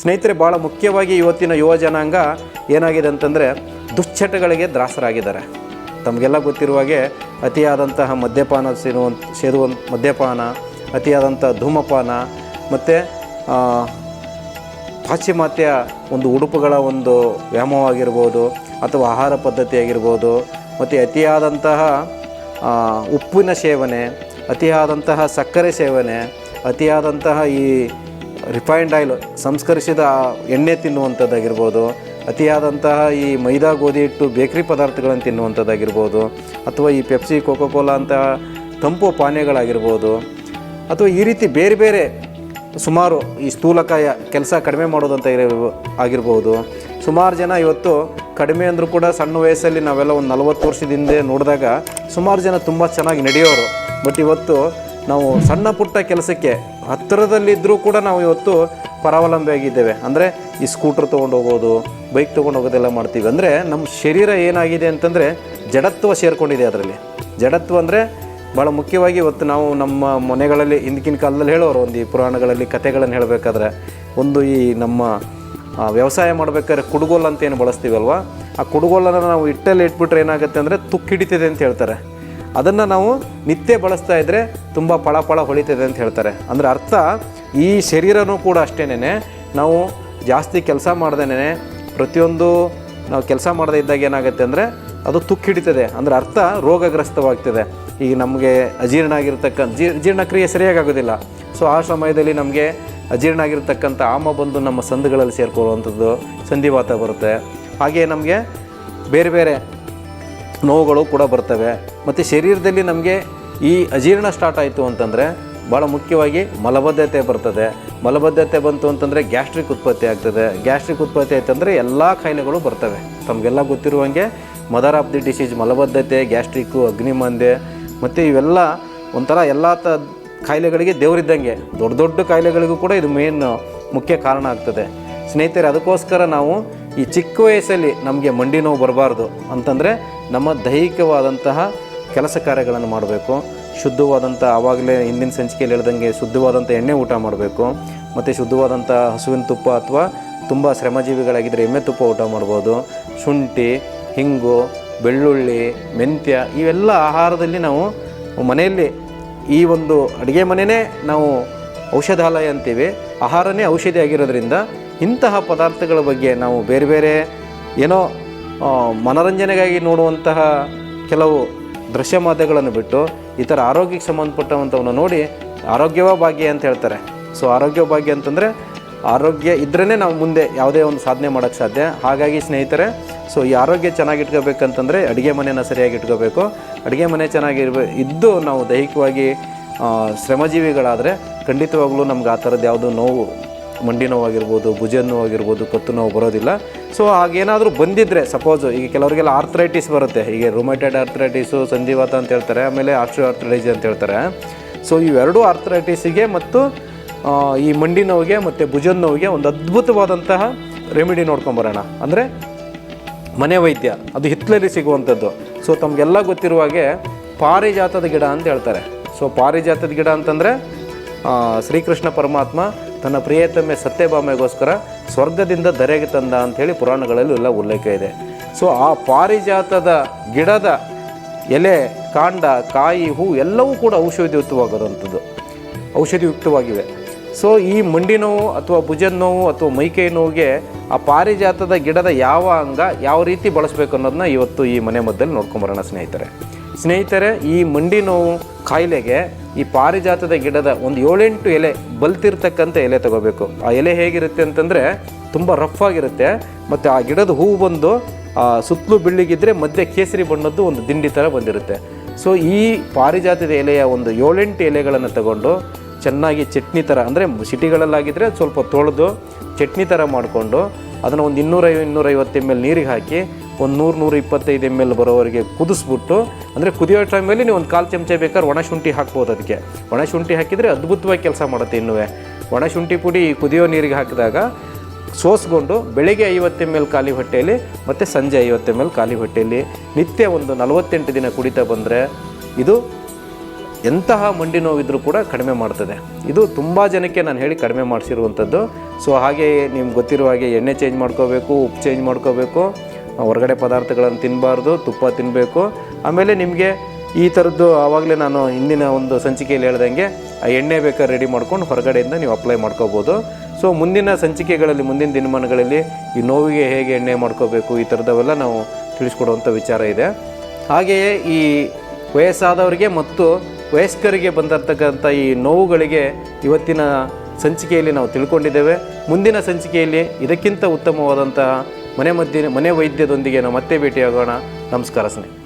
ಸ್ನೇಹಿತರೆ ಭಾಳ ಮುಖ್ಯವಾಗಿ ಇವತ್ತಿನ ಯುವ ಜನಾಂಗ ಏನಾಗಿದೆ ಅಂತಂದರೆ ದುಶ್ಚಟಗಳಿಗೆ ದ್ರಾಸರಾಗಿದ್ದಾರೆ. ತಮಗೆಲ್ಲ ಗೊತ್ತಿರುವ ಹಾಗೆ ಅತಿಯಾದಂತಹ ಮದ್ಯಪಾನ ಸೇರುವಂಥ ಸೇರುವ ಮದ್ಯಪಾನ ಅತಿಯಾದಂಥ ಧೂಮಪಾನ, ಮತ್ತು ಪಾಶ್ಚಿಮಾತ್ಯ ಒಂದು ಉಡುಪುಗಳ ಒಂದು ವ್ಯಾಮವಾಗಿರ್ಬೋದು ಅಥವಾ ಆಹಾರ ಪದ್ಧತಿ ಆಗಿರ್ಬೋದು ಮತ್ತು ಅತಿಯಾದಂತಹ ಉಪ್ಪಿನ ಸೇವನೆ, ಅತಿಯಾದಂತಹ ಸಕ್ಕರೆ ಸೇವನೆ, ಅತಿಯಾದಂತಹ ಈ ರಿಫೈನ್ಡ್ ಆಯಿಲ್ ಸಂಸ್ಕರಿಸಿದ ಎಣ್ಣೆ ತಿನ್ನುವಂಥದ್ದಾಗಿರ್ಬೋದು, ಅತಿಯಾದಂತಹ ಈ ಮೈದಾ ಗೋಧಿ ಹಿಟ್ಟು ಬೇಕರಿ ಪದಾರ್ಥಗಳನ್ನು ತಿನ್ನುವಂಥದ್ದಾಗಿರ್ಬೋದು, ಅಥವಾ ಈ ಪೆಪ್ಸಿ ಕೋಕೋ ಕೋಲಾ ಅಂತಹ ತಂಪು ಪಾನೀಯಗಳಾಗಿರ್ಬೋದು, ಅಥವಾ ಈ ರೀತಿ ಬೇರೆ ಬೇರೆ ಸುಮಾರು ಈ ಸ್ಥೂಲಕಾಯ ಕೆಲಸ ಕಡಿಮೆ ಮಾಡೋದಂತ ಆಗಿರ್ಬೋದು. ಸುಮಾರು ಜನ ಇವತ್ತು ಕಡಿಮೆ ಅಂದರೂ ಕೂಡ ಸಣ್ಣ ವಯಸ್ಸಲ್ಲಿ ನಾವೆಲ್ಲ ಒಂದು ನಲವತ್ತು ವರ್ಷದ ಹಿಂದೆ ನೋಡಿದಾಗ ಸುಮಾರು ಜನ ತುಂಬ ಚೆನ್ನಾಗಿ ನಡೆಯೋರು. ಬಟ್ ಇವತ್ತು ನಾವು ಸಣ್ಣ ಪುಟ್ಟ ಕೆಲಸಕ್ಕೆ ಹತ್ತಿರದಲ್ಲಿದ್ದರೂ ಕೂಡ ನಾವು ಇವತ್ತು ಪರಾವಲಂಬಿಯಾಗಿದ್ದೇವೆ. ಅಂದರೆ ಈ ಸ್ಕೂಟ್ರ್ ತೊಗೊಂಡು ಹೋಗೋದು ಬೈಕ್ ತೊಗೊಂಡು ಹೋಗೋದೆಲ್ಲ ಮಾಡ್ತೀವಿ. ಅಂದರೆ ನಮ್ಮ ಶರೀರ ಏನಾಗಿದೆ ಅಂತಂದರೆ ಜಡತ್ವ ಸೇರಿಕೊಂಡಿದೆ ಅದರಲ್ಲಿ. ಜಡತ್ವ ಅಂದರೆ ಭಾಳ ಮುಖ್ಯವಾಗಿ ಇವತ್ತು ನಾವು ನಮ್ಮ ಮನೆಗಳಲ್ಲಿ ಹಿಂದಿನ ಕಾಲದಲ್ಲಿ ಹೇಳೋರು, ಒಂದು ಈ ಪುರಾಣಗಳಲ್ಲಿ ಕಥೆಗಳನ್ನು ಹೇಳಬೇಕಾದ್ರೆ, ಒಂದು ಈ ನಮ್ಮ ವ್ಯವಸಾಯ ಮಾಡಬೇಕಾದ್ರೆ ಕುಡುಗೋಲ್ ಅಂತ ಏನು ಬಳಸ್ತೀವಲ್ವ? ಆ ಕುಡುಗೋಲನ್ನು ನಾವು ಇಟ್ಟಲ್ಲಿ ಇಟ್ಬಿಟ್ರೆ ಏನಾಗುತ್ತೆ ಅಂದರೆ ತುಕ್ಕಿಡಿತಿದೆ ಅಂತ ಹೇಳ್ತಾರೆ. ಅದನ್ನು ನಾವು ನಿತ್ಯ ಬಳಸ್ತಾ ಇದ್ದರೆ ತುಂಬ ಫಳ ಫಳ ಹೊಳಿತದೆ ಅಂತ ಹೇಳ್ತಾರೆ. ಅಂದರೆ ಅರ್ಥ, ಈ ಶರೀರನೂ ಕೂಡ ಅಷ್ಟೇನೆ ನಾವು ಜಾಸ್ತಿ ಕೆಲಸ ಮಾಡ್ದೇನೆ ಪ್ರತಿಯೊಂದು ನಾವು ಕೆಲಸ ಮಾಡದೇ ಇದ್ದಾಗ ಏನಾಗುತ್ತೆ ಅಂದರೆ ಅದು ತುಕ್ಕು ಹಿಡಿತದೆ. ಅಂದರೆ ಅರ್ಥ, ರೋಗಗ್ರಸ್ತವಾಗ್ತದೆ. ಈಗ ನಮಗೆ ಅಜೀರ್ಣ ಆಗಿರ್ತಕ್ಕಂಥ, ಜೀ, ಜೀರ್ಣಕ್ರಿಯೆ ಸರಿಯಾಗಿ ಆಗೋದಿಲ್ಲ ಸೊ ಆ ಸಮಯದಲ್ಲಿ ನಮಗೆ ಅಜೀರ್ಣ ಆಗಿರ್ತಕ್ಕಂಥ ಆಮ ಬಂದು ನಮ್ಮ ಸಂದುಗಳಲ್ಲಿ ಸೇರ್ಕೊಳ್ಳುವಂಥದ್ದು ಸಂಧಿವಾತ ಬರುತ್ತೆ. ಹಾಗೆ ನಮಗೆ ಬೇರೆ ಬೇರೆ ನೋವುಗಳು ಕೂಡ ಬರ್ತವೆ. ಮತ್ತು ಶರೀರದಲ್ಲಿ ನಮಗೆ ಈ ಅಜೀರ್ಣ ಸ್ಟಾರ್ಟ್ ಆಯಿತು ಅಂತಂದರೆ ಭಾಳ ಮುಖ್ಯವಾಗಿ ಮಲಬದ್ಧತೆ ಬರ್ತದೆ. ಮಲಬದ್ಧತೆ ಬಂತು ಅಂತಂದರೆ ಗ್ಯಾಸ್ಟ್ರಿಕ್ ಉತ್ಪತ್ತಿ ಆಗ್ತದೆ. ಗ್ಯಾಸ್ಟ್ರಿಕ್ ಉತ್ಪತ್ತಿ ಆಯ್ತಂದರೆ ಎಲ್ಲ ಕಾಯಿಲೆಗಳು ಬರ್ತವೆ. ತಮಗೆಲ್ಲ ಗೊತ್ತಿರುವಂಗೆ ಮದರ್ ಆಫ್ ದಿ ಡಿಸೀಸ್ ಮಲಬದ್ಧತೆ ಗ್ಯಾಸ್ಟ್ರಿಕ್ಕು ಅಗ್ನಿಮಂದೆ ಮತ್ತು ಇವೆಲ್ಲ ಒಂಥರ ಎಲ್ಲ ತ ಕಾಯಿಲೆಗಳಿಗೆ ದೇವರಿದ್ದಂಗೆ. ದೊಡ್ಡ ದೊಡ್ಡ ಕಾಯಿಲೆಗಳಿಗೂ ಕೂಡ ಇದು ಮೇನ್ ಮುಖ್ಯ ಕಾರಣ ಆಗ್ತದೆ. ಸ್ನೇಹಿತರೆ, ಅದಕ್ಕೋಸ್ಕರ ನಾವು ಈ ಚಿಕ್ಕ ವಯಸ್ಸಲ್ಲಿ ನಮಗೆ ಮಂಡಿ ನೋವು ಬರಬಾರ್ದು ಅಂತಂದರೆ ನಮ್ಮ ದೈಹಿಕವಾದಂತಹ ಕೆಲಸ ಕಾರ್ಯಗಳನ್ನು ಮಾಡಬೇಕು. ಶುದ್ಧವಾದಂಥ ಆವಾಗಲೇ ಹಿಂದಿನ ಸಂಚಿಕೆಯಲ್ಲಿ ಹೇಳ್ದಂಗೆ ಶುದ್ಧವಾದಂಥ ಎಣ್ಣೆ ಊಟ ಮಾಡಬೇಕು. ಮತ್ತು ಶುದ್ಧವಾದಂಥ ಹಸುವಿನ ತುಪ್ಪ ಅಥವಾ ತುಂಬ ಶ್ರಮಜೀವಿಗಳಾಗಿದ್ದರೆ ಎಮ್ಮೆ ತುಪ್ಪ ಊಟ ಮಾಡ್ಬೋದು. ಶುಂಠಿ, ಹಿಂಗು, ಬೆಳ್ಳುಳ್ಳಿ, ಮೆಂತ್ಯ ಇವೆಲ್ಲ ಆಹಾರದಲ್ಲಿ ನಾವು ಮನೆಯಲ್ಲಿ ಈ ಒಂದು ಅಡುಗೆ ಮನೆಯೇ ನಾವು ಔಷಧಾಲಯ ಅಂತೀವಿ. ಆಹಾರನೇ ಔಷಧಿ ಆಗಿರೋದ್ರಿಂದ ಇಂತಹ ಪದಾರ್ಥಗಳ ಬಗ್ಗೆ ನಾವು ಬೇರೆ ಬೇರೆ ಏನೋ ಮನೋರಂಜನೆಗಾಗಿ ನೋಡುವಂತಹ ಕೆಲವು ದೃಶ್ಯ ಮಾಧ್ಯಮಗಳನ್ನು ಬಿಟ್ಟು ಈ ಥರ ಆರೋಗ್ಯಕ್ಕೆ ಸಂಬಂಧಪಟ್ಟವಂಥವನ್ನು ನೋಡಿ ಆರೋಗ್ಯವೇ ಭಾಗ್ಯ ಅಂತ ಹೇಳ್ತಾರೆ. ಸೊ ಆರೋಗ್ಯ ಭಾಗ್ಯ ಅಂತಂದರೆ ಆರೋಗ್ಯ ಇದ್ರೇ ನಾವು ಮುಂದೆ ಯಾವುದೇ ಒಂದು ಸಾಧನೆ ಮಾಡೋಕ್ಕೆ ಸಾಧ್ಯ. ಹಾಗಾಗಿ ಸ್ನೇಹಿತರೆ ಸೊ ಈ ಆರೋಗ್ಯ ಚೆನ್ನಾಗಿ ಇಟ್ಕೋಬೇಕಂತಂದರೆ ಅಡುಗೆ ಮನೆಯನ್ನು ಸರಿಯಾಗಿ ಇಟ್ಕೋಬೇಕು. ಅಡುಗೆ ಮನೆ ಚೆನ್ನಾಗಿರ್ಬೇ ಇದ್ದು ನಾವು ದೈಹಿಕವಾಗಿ ಶ್ರಮಜೀವಿಗಳಾದರೆ ಖಂಡಿತವಾಗ್ಲೂ ನಮ್ಗೆ ಆ ಥರದ್ದು ಯಾವುದೂ ನೋವು ಮಂಡಿ ನೋವಾಗಿರ್ಬೋದು ಭುಜ ನೋವಾಗಿರ್ಬೋದು ಕತ್ತು ನೋವು ಬರೋದಿಲ್ಲ. ಸೊ ಹಾಗೇನಾದರೂ ಬಂದಿದ್ದರೆ ಸಪೋಸು ಈಗ ಕೆಲವರಿಗೆಲ್ಲ ಆರ್ಥ್ರೈಟಿಸ್ ಬರುತ್ತೆ. ಈಗ ರುಮೈಟೆಡ್ ಆರ್ಥ್ರೈಟಿಸು ಸಂಧಿವಾತ ಅಂತ ಹೇಳ್ತಾರೆ, ಆಮೇಲೆ ಆರ್ಟ್ರೋ ಆರ್ಥರೈಟಿಸ್ ಅಂತ ಹೇಳ್ತಾರೆ. ಸೊ ಇವೆರಡೂ ಆರ್ಥರೈಟಿಸಿಗೆ ಮತ್ತು ಈ ಮಂಡಿ ನೋವಿಗೆ ಮತ್ತು ಭುಜದ ನೋವಿಗೆ ಒಂದು ಅದ್ಭುತವಾದಂತಹ ರೆಮಿಡಿ ನೋಡ್ಕೊಂಬರೋಣ ಅಂದರೆ ಮನೆ ವೈದ್ಯ, ಅದು ಹಿತ್ತಲಲ್ಲಿ ಸಿಗುವಂಥದ್ದು. ಸೊ ತಮಗೆಲ್ಲ ಗೊತ್ತಿರುವ ಹಾಗೆ ಪಾರಿಜಾತದ ಗಿಡ ಅಂತ ಹೇಳ್ತಾರೆ. ಸೊ ಪಾರಿಜಾತದ ಗಿಡ ಅಂತಂದರೆ ಶ್ರೀಕೃಷ್ಣ ಪರಮಾತ್ಮ ತನ್ನ ಪ್ರಿಯತಮೆ ಸತ್ಯಭಾಮೆಗೋಸ್ಕರ ಸ್ವರ್ಗದಿಂದ ಧರೆಗೆ ತಂದ ಅಂಥೇಳಿ ಪುರಾಣಗಳಲ್ಲೂ ಎಲ್ಲ ಉಲ್ಲೇಖ ಇದೆ. ಸೊ ಆ ಪಾರಿಜಾತದ ಗಿಡದ ಎಲೆ, ಕಾಂಡ, ಕಾಯಿ, ಹೂ ಎಲ್ಲವೂ ಕೂಡ ಔಷಧಿಯುಕ್ತವಾಗೋದಂಥದ್ದು ಔಷಧಿಯುಕ್ತವಾಗಿವೆ. ಸೊ ಈ ಮಂಡಿ ನೋವು ಅಥವಾ ಭುಜದ ನೋವು ಅಥವಾ ಮೈಕೈ ನೋವಿಗೆ ಆ ಪಾರಿಜಾತದ ಗಿಡದ ಯಾವ ಅಂಗ ಯಾವ ರೀತಿ ಬಳಸಬೇಕು ಅನ್ನೋದನ್ನ ಇವತ್ತು ಈ ಮನೆ ಮದ್ದಲ್ಲಿ ನೋಡ್ಕೊಂಬರೋಣ ಸ್ನೇಹಿತರೆ. ಸ್ನೇಹಿತರೆ, ಈ ಮಂಡಿ ನೋವು ಕಾಯಿಲೆಗೆ ಈ ಪಾರಿಜಾತದ ಗಿಡದ ಒಂದು ಏಳೆಂಟು ಎಲೆ ಬಲ್ತಿರ್ತಕ್ಕಂಥ ಎಲೆ ತಗೋಬೇಕು. ಆ ಎಲೆ ಹೇಗಿರುತ್ತೆ ಅಂತಂದರೆ ತುಂಬ ರಫ್ ಆಗಿರುತ್ತೆ. ಮತ್ತು ಆ ಗಿಡದ ಹೂವು ಬಂದು ಸುತ್ತಲೂ ಬೆಳ್ಳಿಗಿದ್ರೆ ಮಧ್ಯೆ ಕೇಸರಿ ಬಣ್ಣದ್ದು ಒಂದು ದಿಂಡಿ ಥರ ಬಂದಿರುತ್ತೆ. ಸೊ, ಈ ಪಾರಿಜಾತದ ಎಲೆಯ ಒಂದು ಏಳೆಂಟು ಎಲೆಗಳನ್ನು ತಗೊಂಡು ಚೆನ್ನಾಗಿ ಚಟ್ನಿ ಥರ ಅಂದರೆ ಸಿಟಿಗಳಲ್ಲಾಗಿದ್ದರೆ ಸ್ವಲ್ಪ ತೊಳೆದು ಚಟ್ನಿ ಥರ ಮಾಡಿಕೊಂಡು ಅದನ್ನು ಒಂದು ಇನ್ನೂರೈ ಇನ್ನೂರೈವತ್ತು ಎಂ ಎಲ್ ನೀರಿಗೆ ಹಾಕಿ ಒಂದು ನೂರು ನೂರು ಇಪ್ಪತ್ತೈದು ಎಂ ಎಲ್ ಬರೋವರೆಗೆ ಕುದಿಸ್ಬಿಟ್ಟು, ಅಂದರೆ ಕುದಿಯೋ ಟೈಮಲ್ಲಿ ನೀವು ಒಂದು ಕಾಲು ಚಮಚ ಬೇಕಾದ್ರೆ ಒಣ ಶುಂಠಿ ಹಾಕ್ಬೋದು ಅದಕ್ಕೆ ಒಣ ಶುಂಠಿ ಹಾಕಿದರೆ ಅದ್ಭುತವಾಗಿ ಕೆಲಸ ಮಾಡುತ್ತೆ ಇನ್ನೂ ಒಣ ಶುಂಠಿ ಪುಡಿ ಕುದಿಯೋ ನೀರಿಗೆ ಹಾಕಿದಾಗ ಸೋಸ್ಕೊಂಡು ಬೆಳಿಗ್ಗೆ ಐವತ್ತು ಎಂ ಎಲ್ ಖಾಲಿ ಹೊಟ್ಟೆಯಲ್ಲಿ, ಮತ್ತು ಸಂಜೆ ಐವತ್ತು ಎಂ ಎಲ್ ಖಾಲಿ ಹೊಟ್ಟೆಯಲ್ಲಿ, ನಿತ್ಯ ಒಂದು ನಲವತ್ತೆಂಟು ದಿನ ಕುಡಿತಾ ಬಂದರೆ ಇದು ಎಂತಹ ಮಂಡಿ ನೋವಿದ್ರೂ ಕೂಡ ಕಡಿಮೆ ಮಾಡ್ತದೆ. ಇದು ತುಂಬ ಜನಕ್ಕೆ ನಾನು ಹೇಳಿ ಕಡಿಮೆ ಮಾಡಿಸಿರುವಂಥದ್ದು ಸೊ ಹಾಗೆ ನಿಮ್ಗೆ ಗೊತ್ತಿರುವ ಹಾಗೆ ಎಣ್ಣೆ ಚೇಂಜ್ ಮಾಡ್ಕೋಬೇಕು, ಉಪ್ಪು ಚೇಂಜ್ ಮಾಡ್ಕೋಬೇಕು. ಹೊರಗಡೆ ಪದಾರ್ಥಗಳನ್ನು ತಿನ್ನಬಾರ್ದು ತುಪ್ಪ ತಿನ್ನಬೇಕು ಆಮೇಲೆ ನಿಮಗೆ ಈ ಥರದ್ದು ಆವಾಗಲೇ ನಾನು ಹಿಂದಿನ ಒಂದು ಸಂಚಿಕೆಯಲ್ಲಿ ಹೇಳ್ದಂಗೆ, ಆ ಎಣ್ಣೆ ಬೇಕಾದ್ರೆ ರೆಡಿ ಮಾಡ್ಕೊಂಡು ಹೊರಗಡೆಯಿಂದ ನೀವು ಅಪ್ಲೈ ಮಾಡ್ಕೋಬೋದು. ಸೊ ಮುಂದಿನ ಸಂಚಿಕೆಗಳಲ್ಲಿ, ಮುಂದಿನ ದಿನಮಾನಗಳಲ್ಲಿ ಈ ನೋವಿಗೆ ಹೇಗೆ ಎಣ್ಣೆ ಮಾಡ್ಕೋಬೇಕು, ಈ ಥರದವೆಲ್ಲ ನಾವು ತಿಳಿಸ್ಕೊಡುವಂಥ ವಿಚಾರ ಇದೆ. ಹಾಗೆಯೇ ಈ ವಯಸ್ಸಾದವರಿಗೆ ಮತ್ತು ವಯಸ್ಕರಿಗೆ ಬಂದಿರತಕ್ಕಂಥ ಈ ನೋವುಗಳಿಗೆ ಇವತ್ತಿನ ಸಂಚಿಕೆಯಲ್ಲಿ ನಾವು ತಿಳ್ಕೊಂಡಿದ್ದೇವೆ. ಮುಂದಿನ ಸಂಚಿಕೆಯಲ್ಲಿ ಇದಕ್ಕಿಂತ ಉತ್ತಮವಾದಂತಹ ಮನೆ ಮದ್ದಿನ ಮನೆ ವೈದ್ಯದೊಂದಿಗೆ ನಾವು ಮತ್ತೆ ಭೇಟಿಯಾಗೋಣ. ನಮಸ್ಕಾರ ಸ್ನೇಹಿತರೆ.